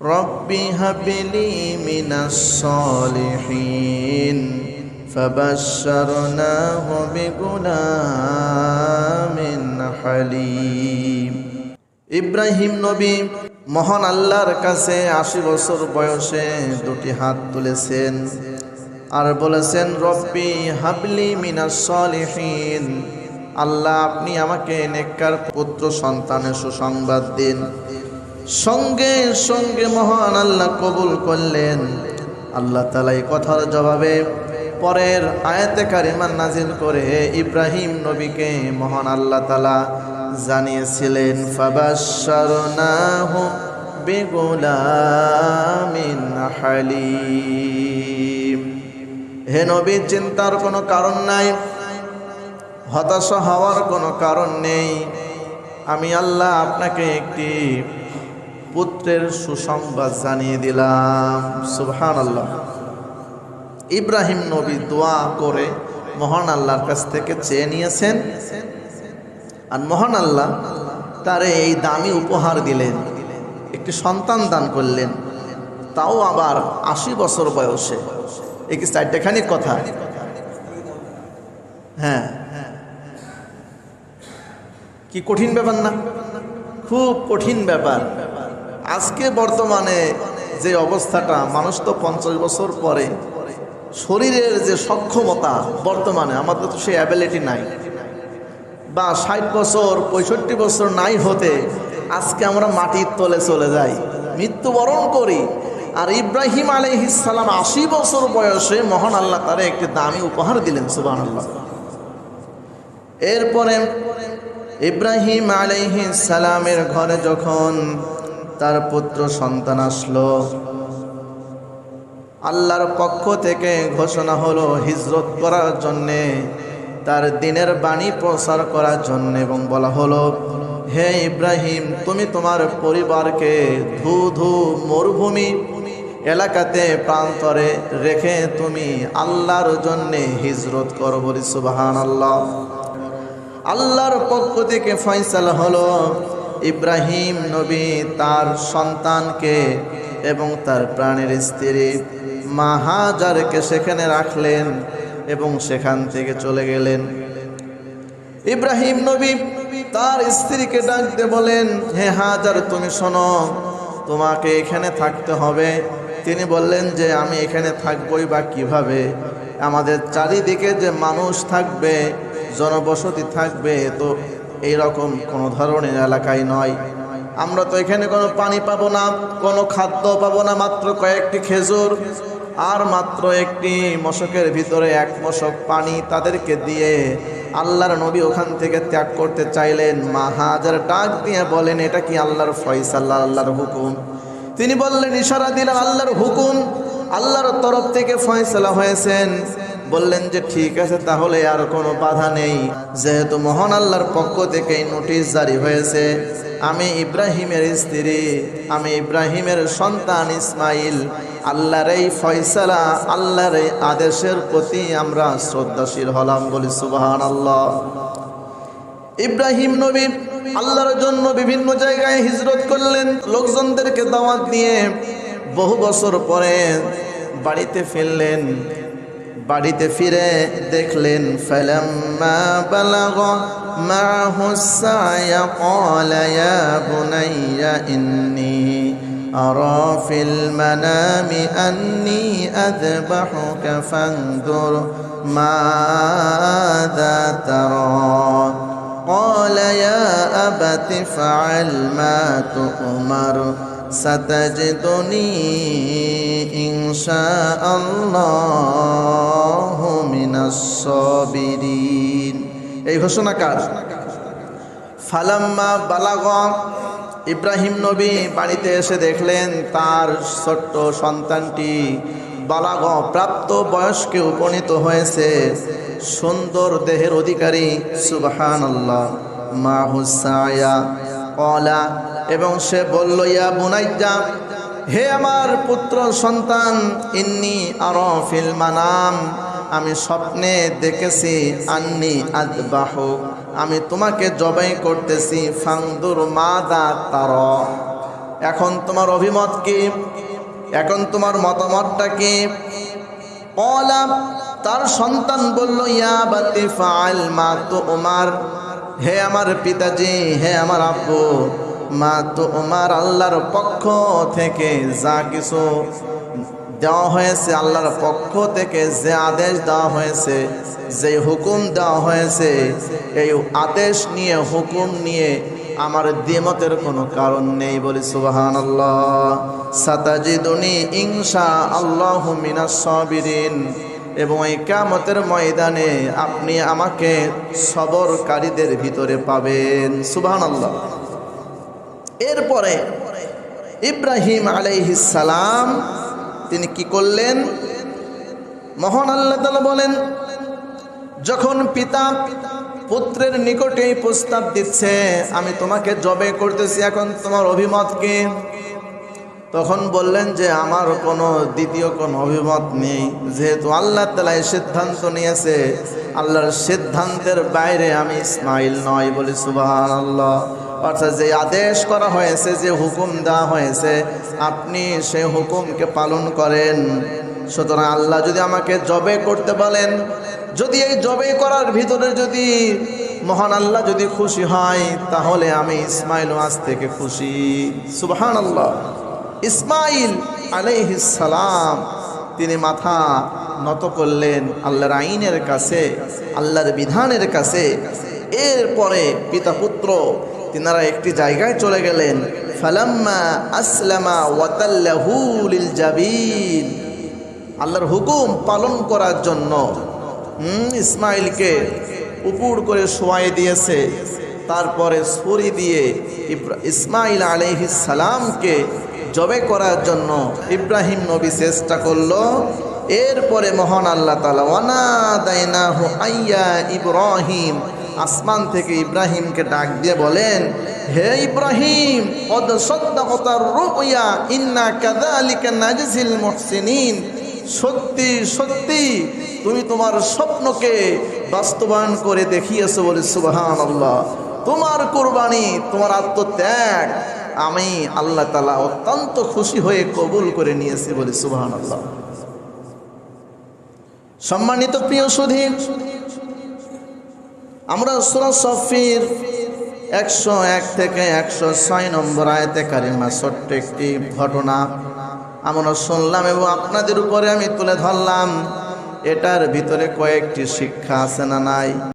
رب هب لي من الصالحين فبشرناه بغلام حليم ইব্রাহিম নবী মহান আল্লাহর কাছে আশি বছর বয়সে দুটি হাত তুলেছেন আর বলেছেন রব্বি হাবলি মিনাস সলিহিন আল্লাহ আপনি আমাকে নেককার পুত্র সন্তানের সুসংবাদ দিন সঙ্গে সঙ্গে মহান আল্লাহ কবুল করলেন। আল্লাহ তালা এই কথার জবাবে পরের আয়াতে কারিমান নাজিল করে ইব্রাহিম নবীকে মহান আল্লাহ তালা জানিয়েছিলেন হে নবী, চিন্তার কোনো কারণ নাই, হতাশা হওয়ার কোনো কারণ নেই। আমি আল্লাহ আপনাকে একটি পুত্রের সুসংবাদ জানিয়ে দিলাম। সুবহান আল্লাহ ইব্রাহিম নবী দোয়া করে মহান আল্লাহর কাছ থেকে চেয়ে নিয়েছেন। আর মহান আল্লাহ তারে এই দামি উপহার দিলেন, একটি সন্তান দান করলেন। তাও আবার আশি বছর বয়সে। একটি চারটেখানি কথা? হ্যাঁ। কি কঠিন ব্যাপার না? খুব কঠিন ব্যাপার। আজকে বর্তমানে যে অবস্থাটা, মানুষ তো পঞ্চাশ বছর পরে, শরীরের যে সক্ষমতা বর্তমানে, আমাদের তো সেই অ্যাবিলিটি নাই। বা ষাট বছর, পঁয়ষট্টি বছর নাই হতে, আজকে আমরা মাটির তলে চলে যাই, মৃত্যুবরণ করি। আর ইব্রাহিম আলহিসাল্লাম আশি বছর বয়সে মহান আল্লাহ তারা একটি দামি উপহার দিলেন সুবাহ আল্লাহ এরপরে ইব্রাহিম সালামের ঘরে যখন তার পুত্র সন্তান আসলো। আল্লাহর পক্ষ থেকে ঘোষণা হলো হিজরত করার জন্যে, তার দিনের বাণী প্রচার করার জন্য এবং বলা হলো, হে ইব্রাহিম, তুমি তোমার পরিবারকে ধু ধু মরুভূমি এলাকাতে প্রান্তরে রেখে তুমি আল্লাহর জন্যে হিজরত করো বলি সুবাহান আল্লাহ আল্লাহর পক্ষ থেকে ফয়সালা হলো ইব্রাহিম নবী তার সন্তানকে এবং তার প্রাণের স্ত্রী মাহাজারকে সেখানে রাখলেন এবং সেখান থেকে চলে গেলেন। ইব্রাহিম নবী তার স্ত্রীকে ডাকতে বলেন, হে হাজার, তুমি শোনো, তোমাকে এখানে থাকতে হবে। তিনি বললেন যে, আমি এখানে থাকবই বা কীভাবে? আমাদের চারিদিকে যে মানুষ থাকবে, জনবসতি থাকবে, তো এইরকম কোনো ধরনের এলাকায় নয়। আমরা তো এখানে কোনো পানি পাবো না, কোনো খাদ্য পাবো না, মাত্র কয়েকটি খেজুর আর মাত্র একটি মশকের ভিতরে এক মশক পানি তাদেরকে দিয়ে আল্লাহর নবী ওখান থেকে ত্যাগ করতে চাইলেন। মা হাজার ডাক দিয়ে বলেন, এটা কি আল্লাহর ফয়সাল্লাহ আল্লাহর হুকুম? তিনি বললেন, ইশারা দিলেন আল্লাহর হুকুম, আল্লাহর তরফ থেকে ফয়সলা হয়েছেন। বললেন যে, ঠিক আছে, তাহলে আর কোনো বাধা নেই। যেহেতু মহান আল্লাহর পক্ষ থেকে নোটিশ জারি হয়েছে, আমি ইব্রাহিমের স্ত্রী, আমি ইব্রাহিমের সন্তান ইসমাইল। আল্লাহর এই ফয়সালা, আল্লাহর এই আদেশের প্রতি আমরা শ্রদ্ধাশীল হলাম বলি সুবাহান আল্লাহ ইব্রাহিম নবী আল্লাহর জন্য বিভিন্ন জায়গায় হিজরত করলেন। লোকজনদেরকে দাওয়াত দিয়ে বহু বছর পরে বাড়িতে ফিরলেন। বাড়িতে ফিরে দেখলেন ফালাম্মা বালাগ মাহু সায়া ক্বালা ইয়া বুনাইয়া ইন্নী أرى في المنام أني أذبحك فانظر ماذا ترى قال يا أبت فعل ما تؤمر ستجدني إن شاء الله من الصابرين এই ঘোষণা কার ফালাম্মা বালাগা ইব্রাহিম নবী বাড়িতে এসে দেখলেন তার ছোট্ট সন্তানটি বালাগ প্রাপ্ত বয়স্কে উপনীত হয়েছে সুন্দর দেহের অধিকারী সুবাহান আল্লাহ মা হুসায়া কলা, এবং সে বলল, ইয়া বুনাইজা হে আমার পুত্র সন্তান, ইন্নি আর ফিল মানাম। আমি স্বপ্নে দেখেছি, আন্নি আদবাহ। আমি তোমাকে জবাই করতেছি, ফাংদুর মাদা তার। এখন তোমার অভিমত কি? এখন তোমার মতামতটা কি? তার সন্তান বলল, ইয়া বাতি ফাল মা তো ওমার হে আমার পিতাজি, হে আমার আব্বু, মা তো ওমার আল্লাহর পক্ষ থেকে যা কিছু দেওয়া হয়েছে আল্লাহর পক্ষ থেকে, যে আদেশ দেওয়া হয়েছে, যে হুকুম দেওয়া হয়েছে, এই আদেশ নিয়ে, হুকুম নিয়ে আমার দ্বিমতের কোনো কারণ নেই বলি সুবাহান আল্লাহ সাতাজিদুনি ইনশা আল্লাহ মিনাস সাবিরিন। এবং এই কামতের ময়দানে আপনি আমাকে সবরকারীদের ভিতরে পাবেন। সুবাহান আল্লাহ এরপরে ইব্রাহিম সালাম, তিনি কি করলেন? মহান আল্লাহ তালা বলেন, যখন পিতা পুত্রের নিকটে প্রস্তাব দিচ্ছে, আমি তোমাকে জবে করতেছি, এখন তোমার অভিমত কি তখন বললেন যে আমার কোনো দ্বিতীয় কোনো অভিমত নেই। যেহেতু আল্লাহ তালা সিদ্ধান্ত নিয়েছে, আল্লাহর সিদ্ধান্তের বাইরে আমি ইসমাইল নয় বলি সুবাহ আল্লাহ অর্থাৎ যে আদেশ করা হয়েছে, যে হুকুম দেওয়া হয়েছে, আপনি সেই হুকুমকে পালন করেন। সুতরাং আল্লাহ যদি আমাকে জবে করতে বলেন, যদি এই জবে করার ভিতরে যদি মহান আল্লাহ যদি খুশি হয়, তাহলে আমি ইসমাইল আজ থেকে খুশি। সুবহান আল্লাহ ইসমাইল সালাম, তিনি মাথা নত করলেন আল্লাহর আইনের কাছে, আল্লাহর বিধানের কাছে। এরপরে পিতা পুত্র, তিনারা একটি জায়গায় চলে গেলেন। ফালাম্মা আসলামা ওয়াতাল্লাহু লিল জাবিন। আল্লাহর হুকুম পালন করার জন্য ইসমাইলকে উপুর করে শোয়াই দিয়েছে। তারপরে ছুরি দিয়ে ইসমাইল আলাইহিস সালামকে জবে করার জন্য ইব্রাহিম নবী চেষ্টা করল। এরপরে মহান আল্লাহ তালা ওয়ানা দাইনাহু আইয়া ইব্রাহিম। আসমান থেকে ইব্রাহিমকে ডাক দিয়ে বলেন, হে ইব্রাহিম, কদ সদ্দাকতার রুয়া, ইন্না কাযালিকা নাজজিল মুহসিনিন। সত্যি সত্যি, তুমি তোমার স্বপ্নকে বাস্তবায়ন করে দেখিয়েছো বলে সুবাহান আল্লাহ তোমার কোরবানি, তোমার আত্মত্যাগ। আমি আল্লাহ তালা অত্যন্ত খুশি হয়ে কবুল করে নিয়েছি বলে সুবাহান আল্লাহ সম্মানিত প্রিয় সুধী, আমরা সুরা সফির একশো এক থেকে একশো ছয় নম্বর আয়তে কারিমা, ছোট্ট একটি ঘটনা আমরা শুনলাম এবং আপনাদের উপরে আমি তুলে ধরলাম। এটার ভিতরে কয়েকটি শিক্ষা আছে না নাই?